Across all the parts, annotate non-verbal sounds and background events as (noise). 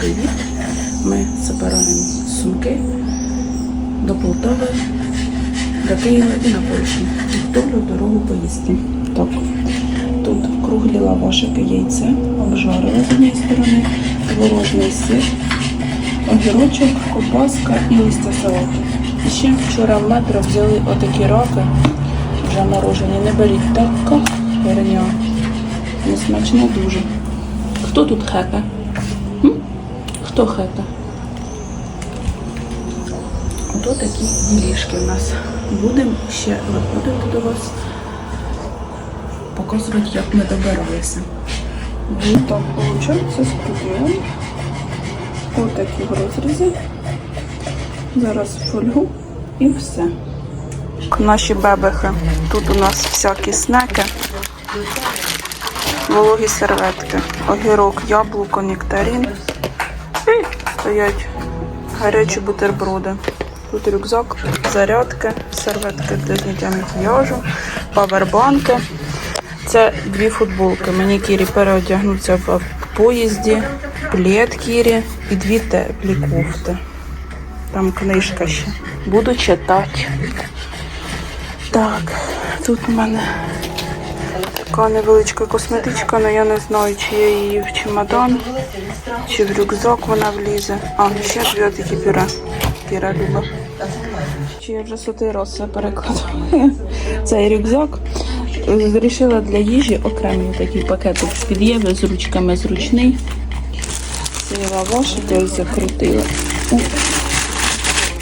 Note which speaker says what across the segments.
Speaker 1: привіт! Ми збираємо сумки до Полтави, до Києва і на Польщу. Готовлю дорогу поїздки. Так, тут круглі лавашики, яйце, обжарили з однієї сторони, творожний сир, огірочок, ковбаска і листя салату. І ще вчора в метро взяли отакі раки, вже морожені. Не беріть така херня. Несмачно дуже. Хто тут хепе? Хто хепе? Ото такі ділішки в нас. Будемо ще виходити до вас, показувати, як ми добиралися. Ну, так, виходить, спробуємо. Ось такі в розрізі. Зараз фольгу і все. Наші бебехи. Тут у нас всякі снеки вологі серветки, огірок, яблуко, нектарин. Стоять гарячі бутерброди. Тут рюкзак, зарядки, серветки для дітей макіяжу, павербанки. Це дві футболки. Мені Кірі переодягнуться в поїзді, плед Кірі і дві теплі кофти. Там книжка ще. Буду читати. Так, тут у мене така невеличка косметичка, але я не знаю, чи я її в чемодан, чи в рюкзак вона влізе. А, ще дві такі пюре. Кіра люба. Чи я вже сотий раз це перекладаю. (laughs) Цей рюкзак. Вирішила для їжі окремий такий пакетик з-під Єви з ручками зручний. Цей лавашик ось закрутила.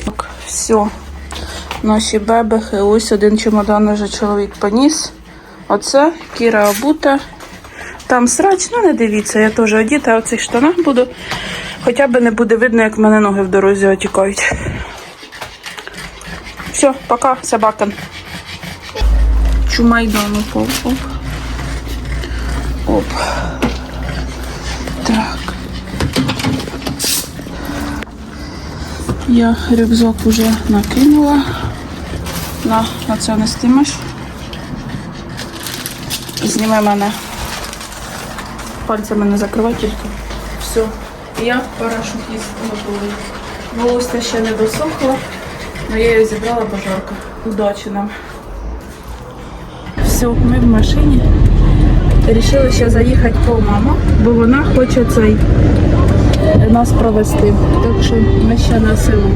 Speaker 1: Так, все. Наші бебехи. Ось один чемодан вже чоловік поніс. Оце Кіра обута. Там срач, ну не дивіться, я теж одіта, в цих штанах буду. Хоча б не буде видно, як в мене ноги в дорозі отікають. Все, пока, собака. Чумайдан упав. Оп. Оп. Так. Я рюкзак вже накинула. На, на це нестимеш. Зніми мене. Пальцями не закривай тільки. Все. Я парашутіст готовий. Волосся ще не досохло, але я її зібрала пожарка. Удачі нам. Все, ми в машині. Рішили ще заїхати по маму, бо вона хоче цей нас провести. Так що ми ще на село.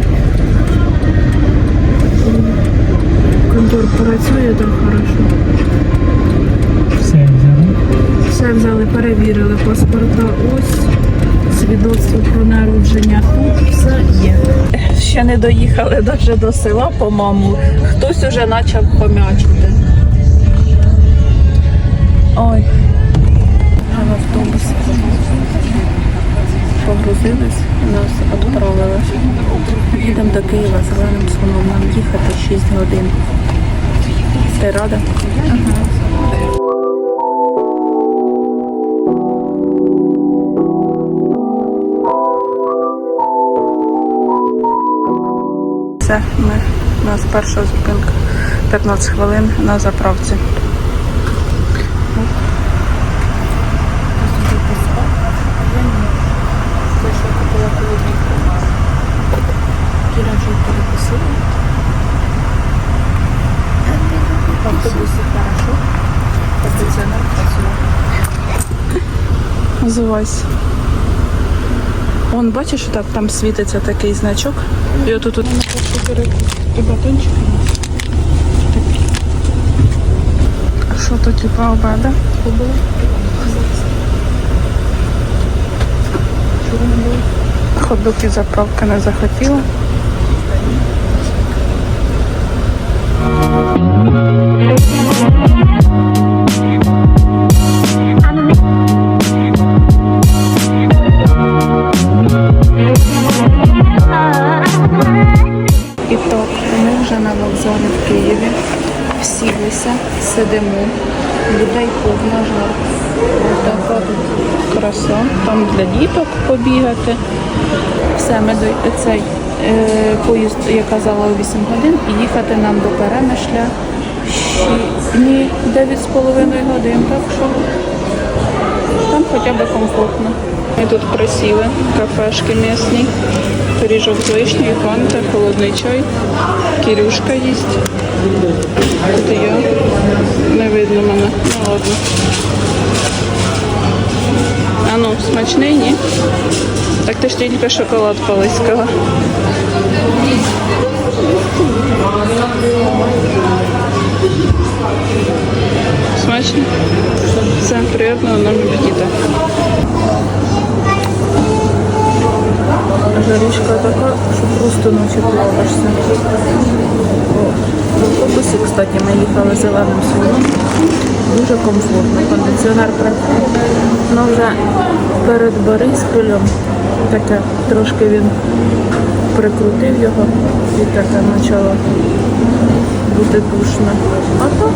Speaker 1: Доїхали навіть до села по маму. Хтось уже почав пом'ячити. Ой. В автобус. Погрузились, нас відправили. Їдемо до Києва зеленим слоном. Нам їхати 6 годин. Ти рада? Це ми. У нас перша зупинка 15 хвилин на заправці. Кіра вже перекусила. В автобусі хорошо. Кондиціонер працює. Називайся. Вон бачиш, так там світиться такий значок. І отут тут і батончики. А що тут типа обеда? Ходок і не захотіла. Побігати. Все, до цей е, поїзд, я казала, о 8 годин, і їхати нам до Перемишля ні 9,5 годин. Так що там хоча б комфортно. Ми тут присіли, кафешки місні, пиріжок з вишнею, фанта, холодний чай, Кирюшка їсть. Тут я. Не видно мене. Ну ладно. А ну, смачний, ні? Так ти ж тільки шоколад колись кстати, ми їхали зеленим селом. Дуже комфортно. Кондиціонер. Ну вже перед Борисполем таке трошки він прикрутив його і таке почало бути душно. А так,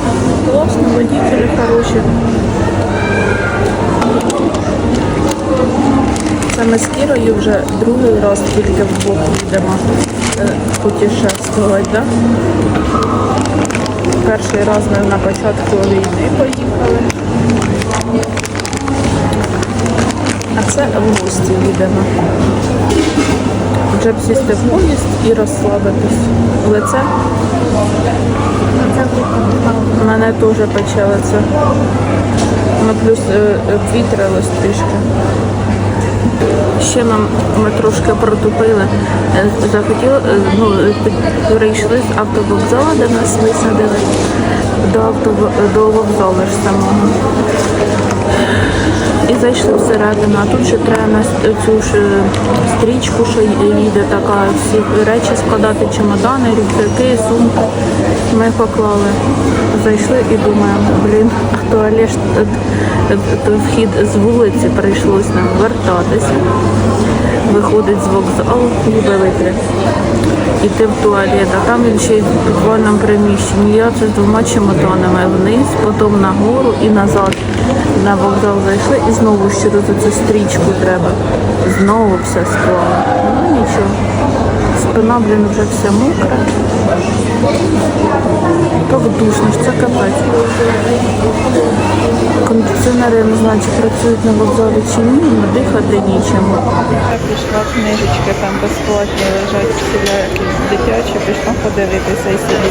Speaker 1: класно, водителі хороші. Саме з Кірою вже другий раз тільки вдвох їдемо е, путешествувати, да? Перший раз ми на початку війни поїхали. А це в гості їдемо. Вже б сісти в поїзд і розслабитись. Лице мене теж пече лице. Ну плюс е, е, вітрилось трішки. Ще нам ми трошки протупили. Е, Захотіли, е, ну, е, перейшли з автовокзалу, де нас висадили, до, автов... до вокзалу ж самого. І зайшли всередину, а тут ще треба на цю ж е, стрічку, що їде така, всі речі складати, чемодани, рюкзаки, сумки. Ми поклали. Зайшли і думаємо, блін, а туалет ж, е, е, то вхід з вулиці прийшлось нам вертатися. Виходить з вокзалу, ніби витря. Іти в туалет, а там він ще й в підвальному приміщенні. Я це з двома чемоданами вниз, потім нагору і назад. На вокзал зайшли і знову через цю стрічку треба. Знову все склали. Ну нічого. Спина, блін, вже вся мокра. Так душно, ж це капець. Кондиціонери, я не знаю, чи працюють на вокзалі чи ні, але дихати нічим. Я прийшла книжечки, там безплатні лежать всілякі дитячі, пішла подивитися і собі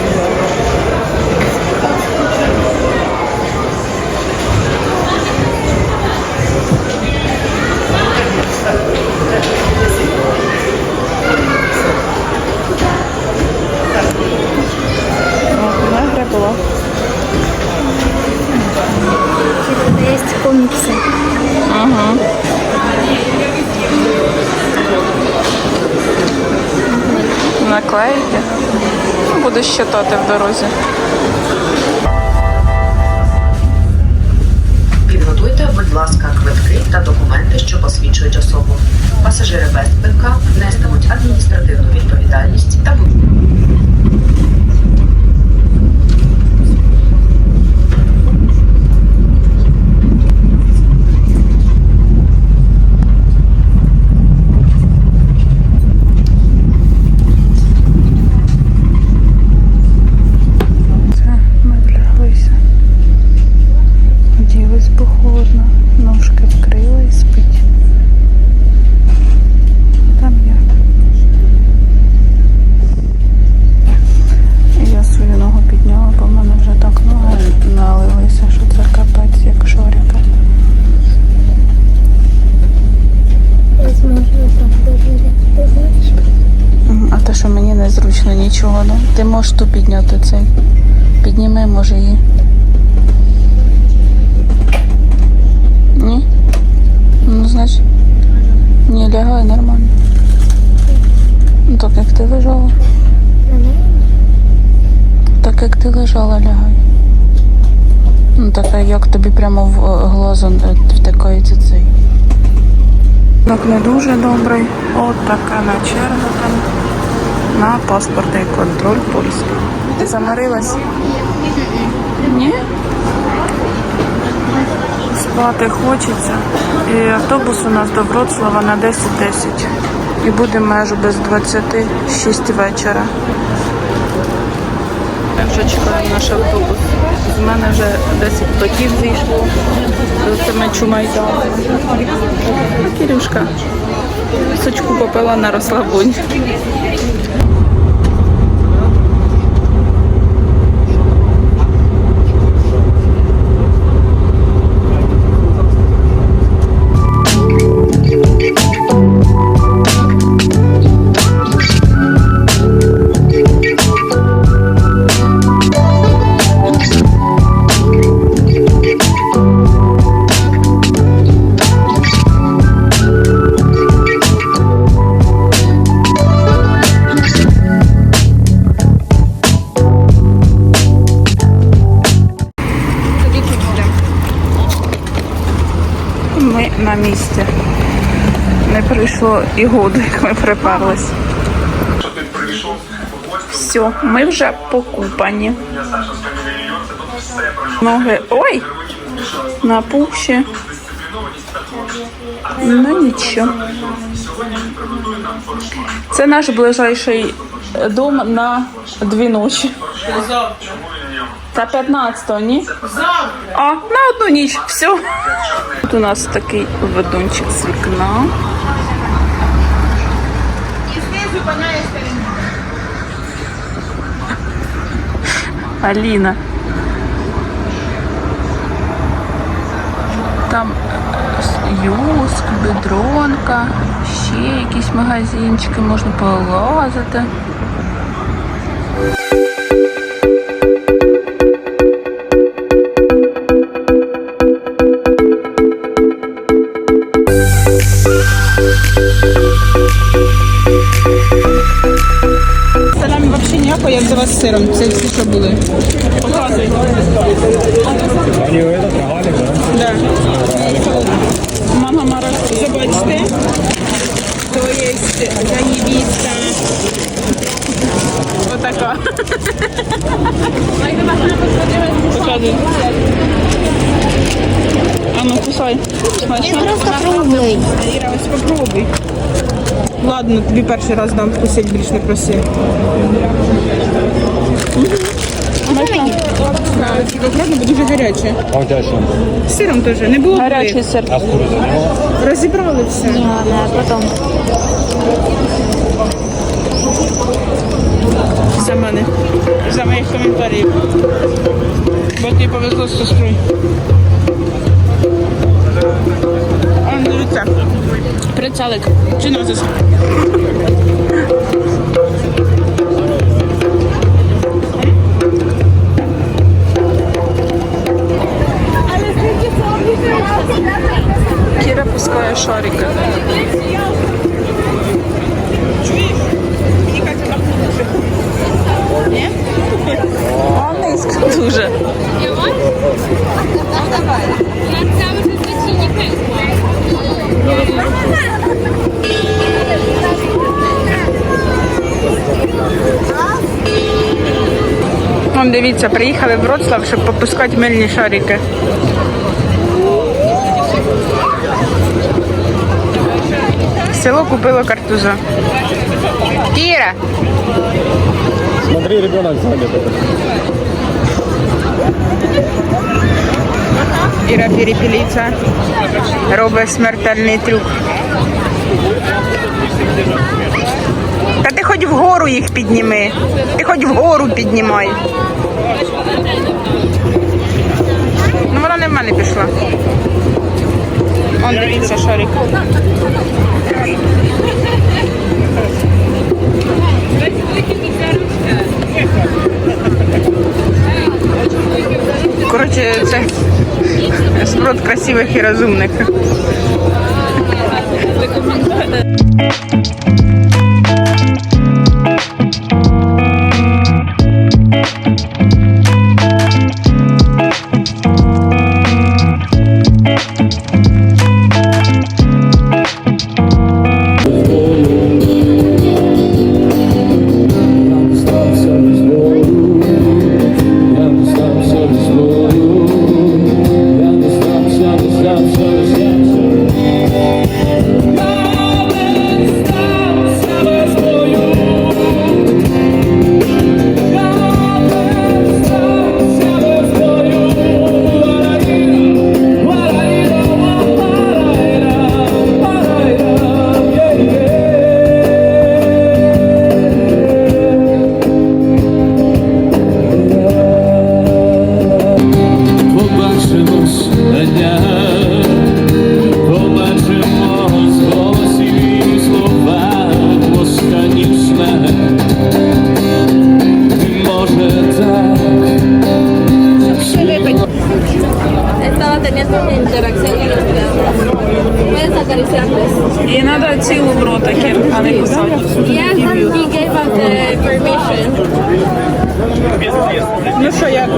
Speaker 1: щитати в дорозі.
Speaker 2: Підготуйте, будь ласка, квитки та документи, що посвідчують особу. Пасажири без квитка нестимуть адміністративну відповідальність та будуть
Speaker 1: Це ми вляглися. Ділись бо холодно, ножки вкрила і спить. Там я. Я свою ногу підняла, бо в мене вже так ноги налилися, що це капець, як шоріка.
Speaker 3: Возможно, там доверять. Ты знаешь?
Speaker 1: Мгм, А те, що мені незручно нічого, да? Ти можеш ту підняти цей. Підніми, може її. Ні? Ну, значить. Ні, лягай нормально. Ну, так як ти лежала. Так як ти лежала, лягай. Ну так як тобі прямо в е, глазу е, втикається цей. Так не дуже добрий. От така на чергу там на паспортний контроль польський. Ти замирилась? Ні? Спати хочеться. І автобус у нас до Вроцлава на 10.10. І буде межу без 26 вечора. Вже чекаємо наш автобус. З мене вже 10 платів зійшло. Це ми чумайдали. Кирюшка. Сочку попила на розслабонь. І году, як ми приперлись. Все, ми вже покупані. Ноги. Ой! На пухші. Ну нічого. Це наш ближайший дом на дві ночі. Та 15-го, ні? А, на одну ніч. Все. Тут у нас такий ведунчик з вікна. Аліна. Там юск, бедронка, ще якісь магазинчики, можна полазити.
Speaker 4: Я з сиром. Це всі, що були.
Speaker 5: Они рогалик, да?
Speaker 4: Да. Мама морозко. Забачте. То є заєбіста. Отака. Показуй. А ну кусай. Смачно?
Speaker 3: Просто круглий.
Speaker 4: Іра, ось попробуй. Ладно, тобі перший раз дам вкусить, більш не проси. Так, бо дуже гаряче.
Speaker 5: А у тебя что?
Speaker 4: З сиром теж. Не було
Speaker 1: Гарячий сир.
Speaker 5: А с курицей?
Speaker 4: Розібрали все.
Speaker 3: Ладно, потім.
Speaker 4: За мене. За моїх коментарів. Бо тобі повезло з сестрою. А, дивіться. Прицелик. Чи назис?
Speaker 1: Вон дивіться, приїхали в Вроцлав, щоб попускати мильні шарики. Село купило картуза. Кіра!
Speaker 5: Смотри, ребенок сзади.
Speaker 1: Іра перепіліця робить смертельний трюк. Та ти хоч вгору їх підніми. Ти хоч вгору піднімай. Ну вона не в мене пішла. Он дивіться, шарик. Коротше, це спрот красивих і розумних.
Speaker 4: Цілу в ротики, а не кусати.
Speaker 1: Yes, he gave us the permission.
Speaker 4: Ну що, як?